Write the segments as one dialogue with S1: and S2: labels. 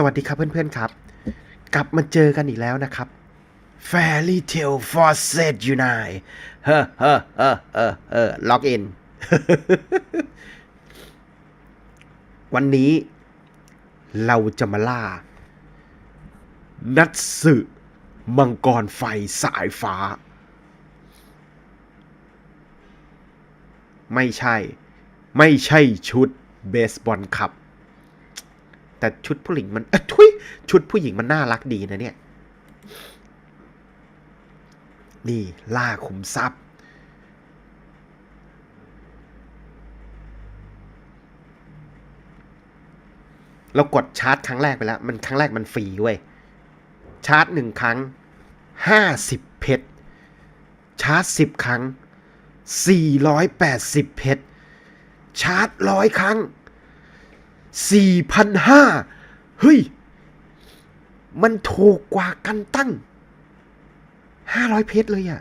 S1: สวัสดีครับเพื่อนๆครับ กลับมาเจอกันอีกแล้วนะครับ Fairy Tale for Set Unite เฮ้อเฮ้อเฮ้อเฮ้อเฮ้อล็อกอิน วันนี้เราจะมาล่า นัตสึมังกรไฟสายฟ้า ไม่ใช่ ไม่ใช่ชุดเบสบอลคับ แต่ชุดผู้หญิงมันทุยชุดผู้หญิงมันน่ารักดีนะเนี่ย นี่ล่าขุมทรัพย์ เรากดชาร์จครั้งแรกไปแล้ว มันครั้งแรกมันฟรีเว้ย ชาร์จหนึ่งครั้งห้าสิบเพชร ชาร์จสิบครั้งสี่ร้อยแปดสิบเพชร ชาร์จร้อยครั้ง สี่พันห้าเฮ้ย มันถูกกว่ากันตั้งห้าร้อยเพชรเลยอะ่ะ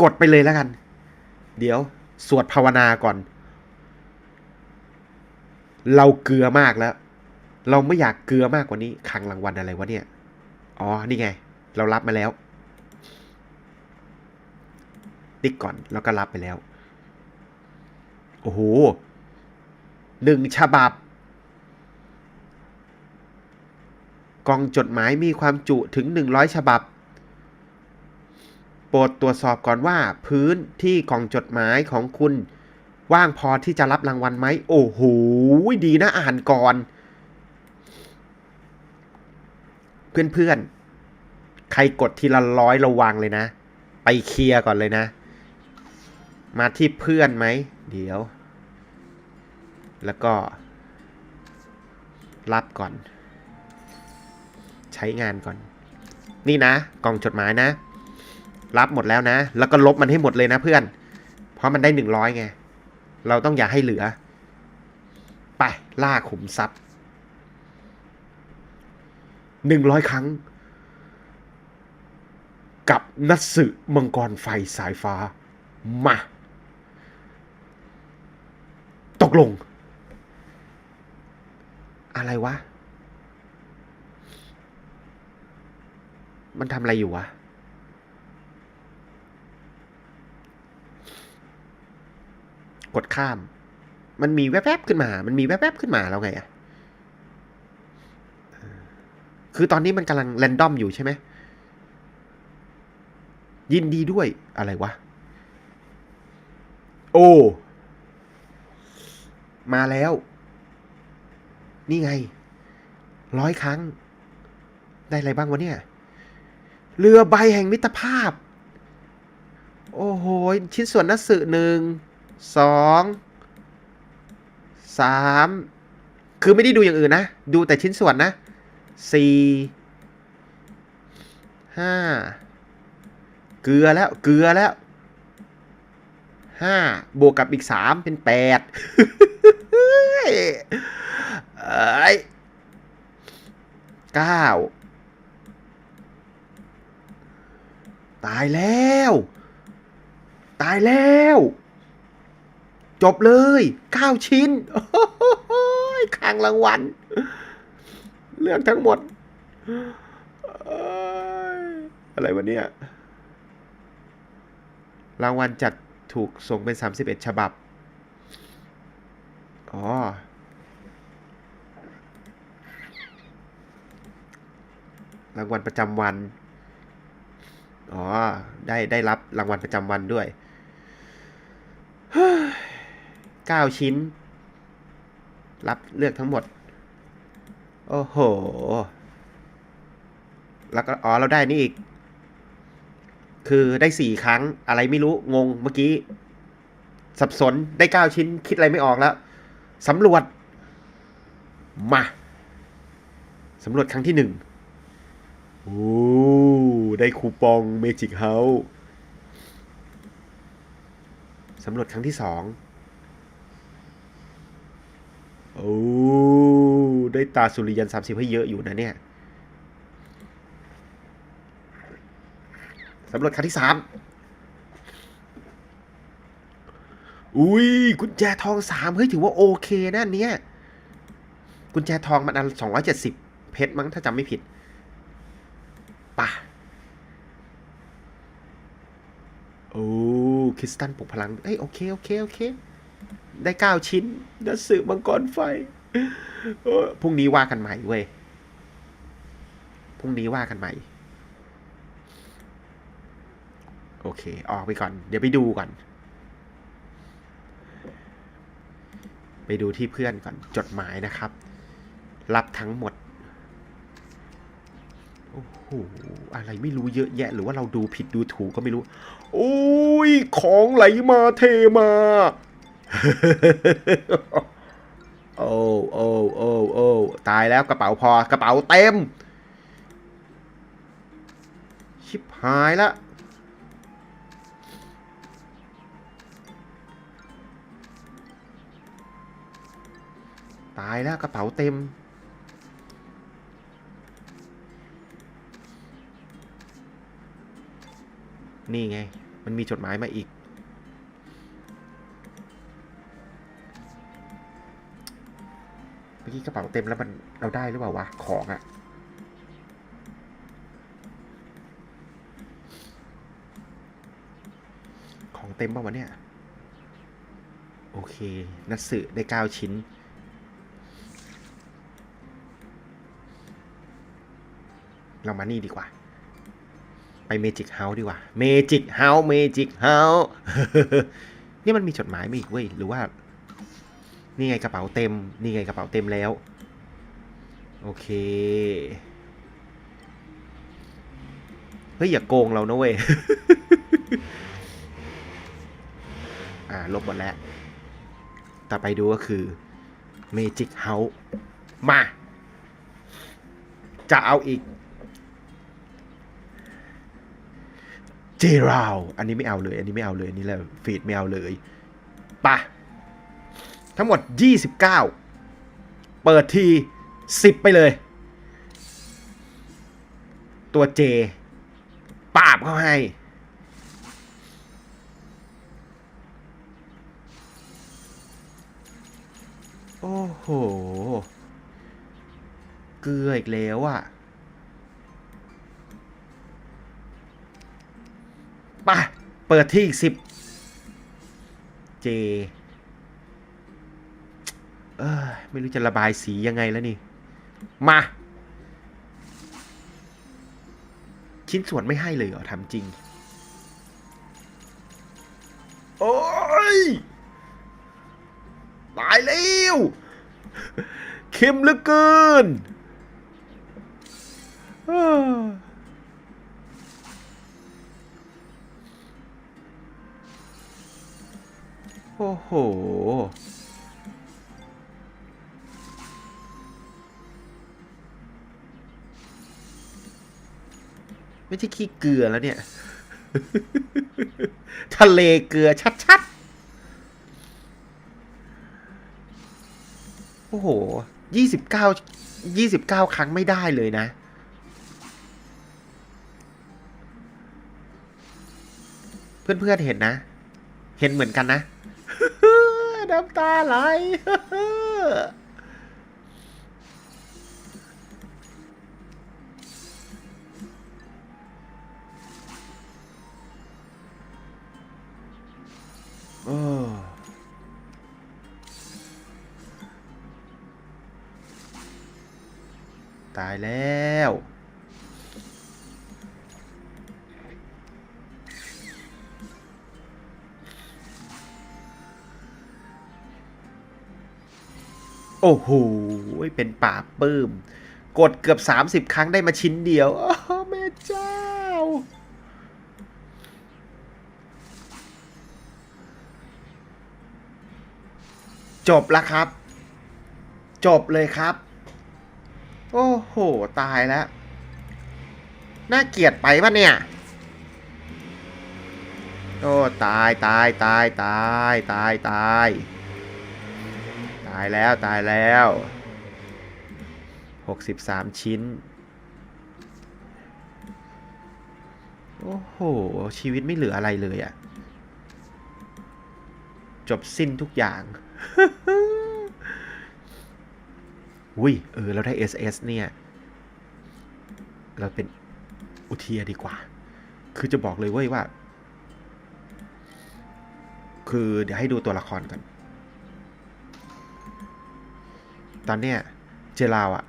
S1: กดไปเลยแล้วกัน เดี๋ยว สวดภาวนาก่อน เราเกลือมากแล้ว เราไม่อยากเกลือมากกว่านี้คังรางวัลอะไรวะเนี่ย อ๋อ นี่ไง เรารับมาแล้วติ๊กก่อนแล้วก็รับไปแล้ว โอ้โหหนึ่งฉบับกล่องจดหมายมีความจุถึง 100 ฉบับ โปรดตรวจสอบก่อนว่าพื้นที่กล่องจดหมายของคุณว่างพอที่จะรับรางวัลไหม โอ้โห ดีนะอ่านก่อน เพื่อนๆ ใครกดทีละร้อยระวังเลยนะ ไปเคลียร์ก่อนเลยนะ มาที่เพื่อนไหม เดี๋ยว แล้วก็ รับก่อน ใช้งานก่อน นี่นะ กล่องจดหมายนะ รับหมดแล้วนะ แล้วก็ลบมันให้หมดเลยนะเพื่อน เพราะมันได้หนึ่งร้อยไง เราต้องอย่าให้เหลือ ไป ล่าขุมทรัพย์หนึ่งร้อยครั้ง กับนัตสึมังกรไฟสายฟ้า มา ตกลง อะไรวะ มันทำอะไรอยู่วะ กดข้าม มันมีแวบๆขึ้นมา มันมีแวบๆขึ้นมาแล้วไงอะคือตอนนี้มันกำลังแรนดอมอยู่ใช่ไหม ยินดีด้วยอะไรวะ โอ้ มาแล้ว นี่ไง ร้อยครั้ง ได้อะไรบ้างวะเนี่ย เรือใบแห่งมิตรภาพ โอ้โห ชิ้นส่วนนักสือหนึ่ง สอง สาม คือไม่ได้ดูอย่างอื่นนะ ดูแต่ชิ้นส่วนนะ สี่ ห้า เกลือแล้ว เกลือแล้วห้าบวกกับอีกสามเป็นแปด เอ้ยเก้าตายแล้ว ตายแล้ว จบเลยเก้าชิ้นโอ้ยคางรางวัล เลือกทั้งหมดเอ้ยอะไรวะเนี่ย รางวัลจัดถูกส่งเป็น 31 ฉบับ อ๋อ รางวัลประจำวัน อ๋อ ได้ได้รับรางวัลประจำวันด้วยเก้าชิ้น รับเลือกทั้งหมด โอ้โห แล้วก็อ๋อเราได้นี่อีก คือได้สี่ครั้งอะไรไม่รู้งงเมื่อกี้ สับสนได้เก้าชิ้นคิดอะไรไม่ออกแล้ว สำรวจ มาสำรวจครั้งที่หนึ่งโอ้ได้คูปองเมจิกเฮาส์สำรวจครั้งที่สองโอ้ได้ตาสุริยันสามสิบให้เยอะอยู่นะเนี่ยสำรวจครั้งที่สาม อุ้ยกุญแจทองสามเฮ้ยถือว่าโอเคนะเนี้ยกุญแจทองมันอันสองร้อยเจ็ดสิบเพชรมั้งถ้าจำไม่ผิดป่ะโอ้คริสตันปลุกพลังเอ้ยโอเคโอเคโอเค ได้เก้าชิ้นนัสืบมังกรไฟพรุ่งนี้ว่ากันใหม่เว้ยพรุ่งนี้ว่ากันใหม่โอเค ออกไปก่อน เดี๋ยวไปดูก่อน ไปดูที่เพื่อนก่อนจดหมายนะครับ รับทั้งหมด โอ้โห อะไรไม่รู้เยอะแยะ หรือว่าเราดูผิดดูถูกก็ไม่รู้ โอ้ย ของไหลมาเทมา โอ้โอ้โอ้โอ้ตายแล้วกระเป๋าพอกระเป๋าเต็ม ชิบหายละ ตายแล้วกระเป๋าเต็ม นี่ไง มันมีจดหมายมาอีก เมื่อกี้กระเป๋าเต็มแล้วมันเราได้หรือเปล่าวะ ของอะของเต็มป่าวะเนี่ย โอเค นัดสึได้เก้าชิ้น เรามานี่ดีกว่า ไปเมจิกเฮาส์ดีกว่าเมจิกเฮาส์เมจิกเฮาส์นี่มันมีจดหมายมาอีกเว้ยหรือว่า นี่ไงกระเป๋าเต็ม นี่ไงกระเป๋าเต็มแล้ว โอเคเฮ้ยอย่าโกงเรานะเว้ยอ่าลบหมดแล้ว ต่อไปดูก็คือ Magic House มา จะเอาอีก เจราวอันนี้ไม่เอาเลย อันนี้ไม่เอาเลย อันนี้แหละฟีดไม่เอาเลยปะทั้งหมด 29 เปิดที 10 ไปเลย ตัวเจ ปาบเขาให้ โอ้โห เกลืออีกแล้วอะ่ะ ปะเปิดที่อีกสิบเจเออไม่รู้จะระบายสียังไงแล้วนี่ มา ชิ้นส่วนไม่ให้เลยเหรอทำจริง โอ้ย ตายแล้วเค็มเหลือเกิน โอ้โห ไม่ใช่ขี้เกลือแล้วเนี่ย ทะเลเกลือชัดๆ โอ้โห ยี่สิบเก้า ยี่สิบเก้าครั้งไม่ได้เลยนะเพื่อนๆเห็นนะ เห็นเหมือนกันนะ น้ำตาไหลตายแล้ว โอ้โห เป็นป่าปลื้ม กดเกือบ 30 ครั้งได้มาชิ้นเดียว โอ้แม่เจ้า จบแล้วครับ จบเลยครับ โอ้โห ตายแล้ว น่าเกลียดไปปะเนี่ย โอ้ ตายตายตายตายตายตาย ตายแล้วตายแล้วหกสิบสามชิ้น โอ้โห ชีวิตไม่เหลืออะไรเลยอะจบสิ้นทุกอย่างอุ้ย เออ เราได้ SS เนี่ย เราเป็นอุเทียดีกว่า คือจะบอกเลยเว้ยว่า คือเดี๋ยวให้ดูตัวละครก่อน ตอนเนี้ยเจราวอะ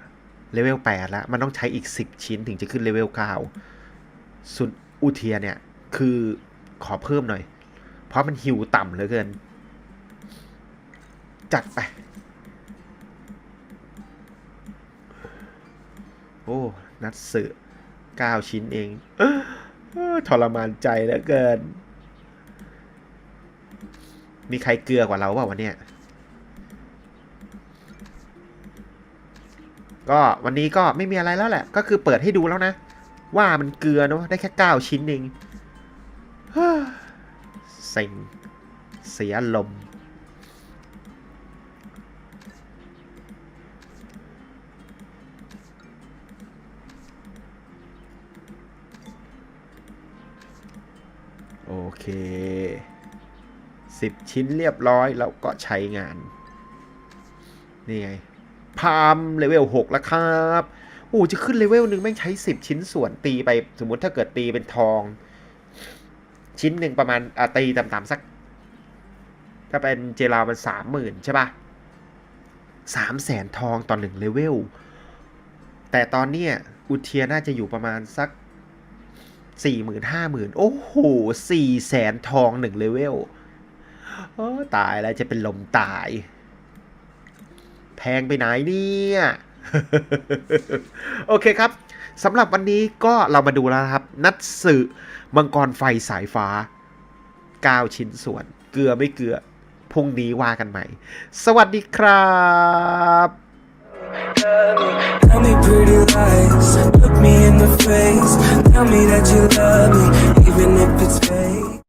S1: เลเวล8แล้ว มันต้องใช้อีก 10 ชิ้นถึงจะขึ้นเลเวล9ส่วนอุเทียเนี่ย คือขอเพิ่มหน่อย เพราะมันฮิวต่ำเหลือเกิน จัดไป โอ้ นัดสืเก้าชิ้นเองออทรมานใจเหลือเกิน มีใครเกลือกว่าเราเปล่าวันเนี้ย ก็วันนี้ก็ไม่มีอะไรแล้วแหละ ก็คือเปิดให้ดูแล้วนะ ว่ามันเกลือเนาะได้แค่เก้าชิ้นเองเฮ้อเซ็งเสียลม โอเคสิบชิ้นเรียบร้อยแล้วก็ใช้งาน นี่ไง พามเลเวลหกแล้วครับโอ้จะขึ้นเลเวลหนึ่งแม่งใช้สิบชิ้นส่วนตีไปสมมุติถ้าเกิดตีเป็นทอง ชิ้นหนึ่งประมาณอะตีต่ำๆสัก ถ้าเป็นเจลาวมันสามหมื่นใช่ปะสามแสนทองต่อหนึ่งเลเวล แต่ตอนเนี้ยอุเทียน่าจะอยู่ประมาณสักสี่หมื่นห้าหมื่นโอ้โหสี่แสนทองหนึ่งเลเวลตายแล้วจะเป็นลมตาย แพงไปไหนเนี่ย โอเคครับสำหรับวันนี้ก็เรามาดูแล้วครับ นัดสึมังกรไฟสายฟ้า 9 ชิ้นส่วน เกลือไม่เกลือพรุ่งนี้ว่ากันใหม่ สวัสดีครับ
S2: Tell me pretty lies, look me in the face. Tell me that you love me, even if it's fake.